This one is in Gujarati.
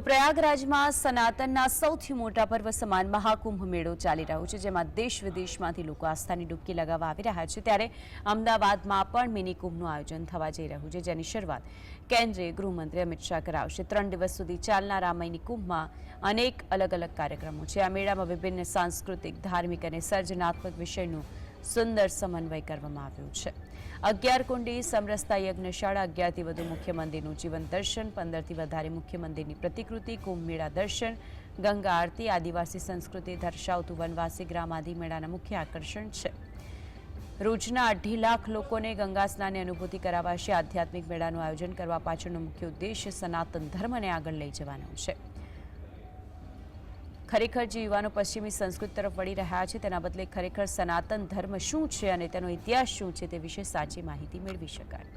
પ્રયાગરાજમાં સનાતનના સૌથી મોટા પર્વ સમાન મહાકુંભ મેળો ચાલી રહ્યો છે, જેમાં દેશ વિદેશમાંથી લોકો આસ્થાની ડૂબકી લગાવવા આવી રહ્યા છે. ત્યારે અમદાવાદમાં પણ મિની કુંભનું આયોજન થવા જઈ રહ્યું છે, જેની શરૂઆત કેન્દ્રીય ગૃહમંત્રી અમિત શાહ કરાવશે. ત્રણ દિવસ સુધી ચાલનાર આ મિની કુંભમાં અનેક અલગ અલગ કાર્યક્રમો છે. આ મેળામાં વિભિન્ન સાંસ્કૃતિક, ધાર્મિક અને સર્જનાત્મક વિષયનું સુંદર સમન્વય કરવામાં આવ્યું છે. અગિયાર કુંડી સમરસતા યજ્ઞશાળા અગિયારથી વધુ મુખ્ય મંદિરનું જીવન દર્શન, પંદરથી વધારે મુખ્ય મંદિરની પ્રતિકૃતિ, કુંભ મેળા દર્શન, ગંગા આરતી, આદિવાસી સંસ્કૃતિ દર્શાવતું વનવાસી ગ્રામ આદિ મેળાના મુખ્ય આકર્ષણ છે. રોજના અઢી લાખ લોકોને ગંગા સ્નાનની અનુભૂતિ કરાવાશે. આધ્યાત્મિક મેળાનું આયોજન કરવા પાછળનો મુખ્ય ઉદ્દેશ સનાતન ધર્મને આગળ લઈ જવાનો છે. ખરેખર જે યુવાનો પશ્ચિમી સંસ્કૃતિ તરફ વળી રહ્યા છે, તેના બદલે ખરેખર સનાતન ધર્મ શું છે અને તેનો ઇતિહાસ શું છે તે વિશે સાચી માહિતી મેળવી શકાય.